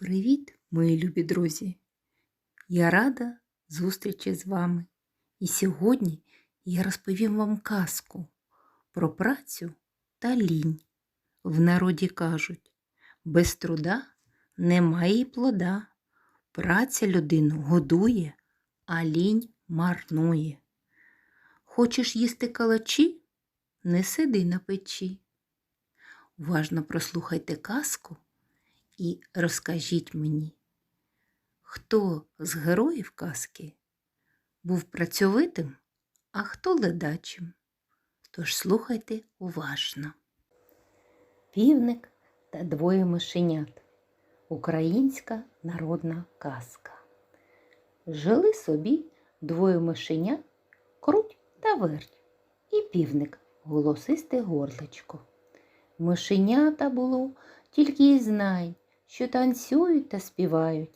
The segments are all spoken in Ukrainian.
Привіт, мої любі друзі! Я рада зустрічі з вами. І сьогодні я розповім вам казку про працю та лінь. В народі кажуть, без труда немає й плода. Праця людину годує, а лінь марнує. Хочеш їсти калачі? Не сиди на печі. Уважно прослухайте казку і розкажіть мені, хто з героїв казки був працьовитим, а хто ледачим. Тож слухайте уважно. Півник та двоє мишенят. Українська народна казка. Жили собі двоє мишенят, круть та верть, і півник голосисте горличко. Мишенята було, тільки й знай, що танцюють та співають,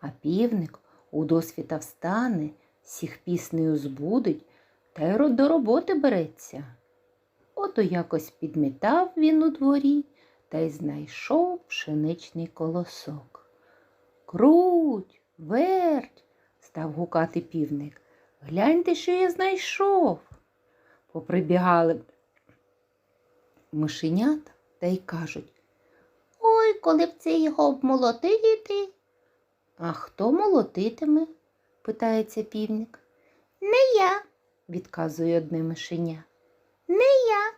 а півник у досвіта встане, всіх піснею збудить та й до роботи береться. Ото якось підмітав він у дворі та й знайшов пшеничний колосок. Круть, верть, став гукати півник. Гляньте, що я знайшов. Поприбігали мишенята та й кажуть, Коли б це його обмолотити. а хто молотитиме? питається півник. Не я, Відказує одне мишеня. не я.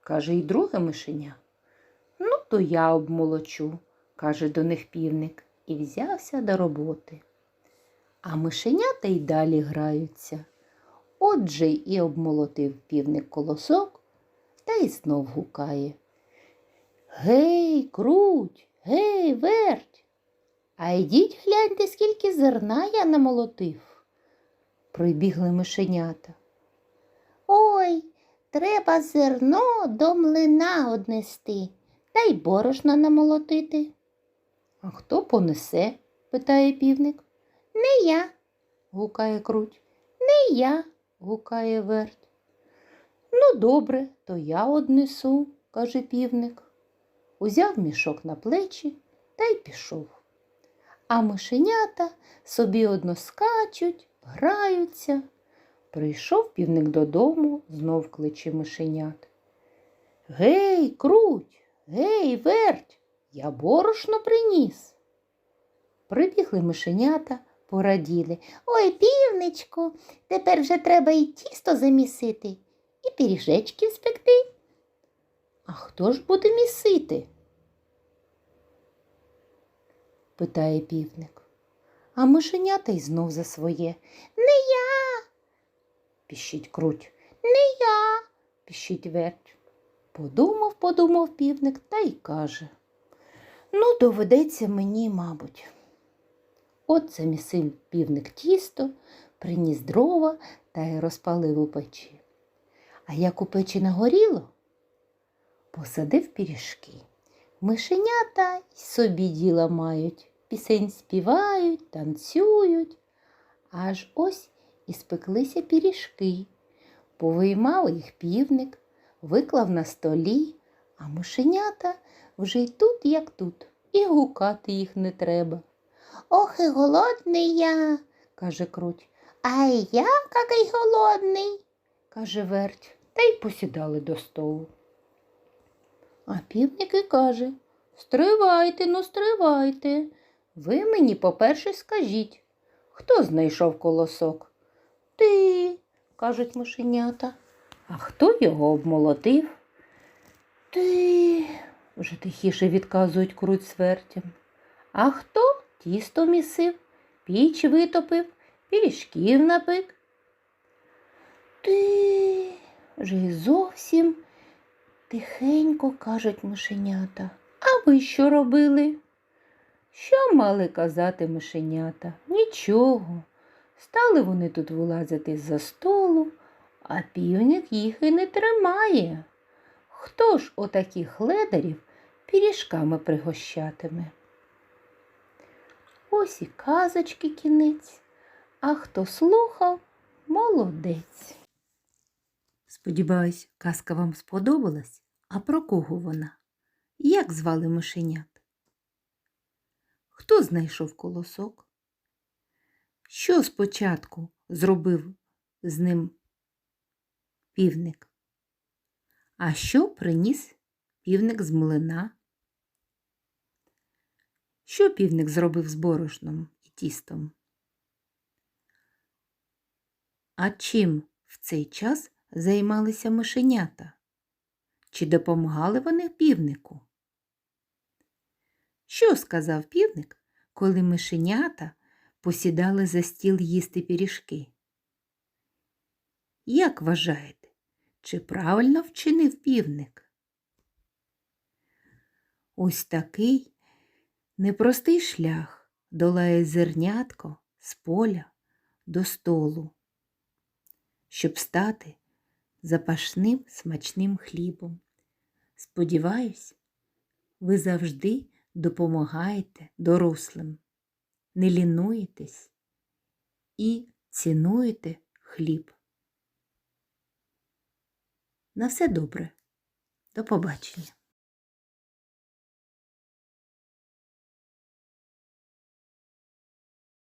Каже й друге мишеня. Ну, то я обмолочу, каже до них півник, і взявся до роботи. А мишенята й далі граються. Отже і обмолотив півник колосок та й знов гукає. Гей, круть, гей, верть. А йдіть гляньте, скільки зерна я намолотив. Прибігли мишенята. Ой, треба зерно до млина однести, та й борошна намолотити. А хто понесе? питає півник. Не я, гукає круть. не я. гукає верть. Ну, добре, то я однесу, каже півник. Узяв мішок на плечі та й пішов. А мишенята собі одно скачуть, граються. Прийшов півник додому, знов кличе мишенят. Гей, круть, гей, верть, я борошно приніс. Прибігли мишенята, пораділи. Ой, півничку, тепер вже треба і тісто замісити, і пиріжечки спекти. А хто ж буде місити? Питає півник. А мишенята й знов за своє. Не я, Піщить круть, не я. піщить верть. Подумав, подумав півник та й каже. Ну, доведеться мені, мабуть. От замісив півник тісто, приніс дрова та й розпалив у печі. А як у печі нагоріло, посадив пиріжки. Мишенята й собі діла мають, пісень співають, танцюють. Аж ось і спеклися пиріжки. Повиймав їх півник, виклав на столі, а мишенята вже й тут, як тут, і гукати їх не треба, Ох, і голодний я. каже круть, А я какой голодний. каже верть, та й посідали до столу. А півник і каже Стривайте, ну стривайте. Ви мені по-перше скажіть, хто знайшов колосок? Ти, кажуть мишенята. А хто його обмолотив? Ти, вже тихіше відказують круть з вертям. А хто тісто місив, піч витопив, пиріжків напик? Ти, вже й зовсім тихенько кажуть мишенята. А ви що робили? Що мали казати мишенята? Нічого. Стали вони тут вилазити з-за столу, а півник їх і не тримає. Хто ж отаких ледарів пиріжками пригощатиме? Ось і казочки кінець, а хто слухав, молодець. Сподіваюсь, казка вам сподобалась. А про кого вона? Як звали мишенят? Хто знайшов колосок? Що спочатку зробив з ним півник? А що приніс півник з млина? Що півник зробив з борошном і тістом? А чим в цей час займалися мишенята? Чи допомагали вони півнику? Що сказав півник, коли мишенята посідали за стіл їсти пиріжки? Як вважаєте, чи правильно вчинив півник? Ось такий непростий шлях долає зернятко з поля до столу, щоб стати запашним смачним хлібом. Сподіваюсь, ви завжди допомагаєте дорослим, не лінуєтесь і цінуєте хліб. На все добре. До побачення.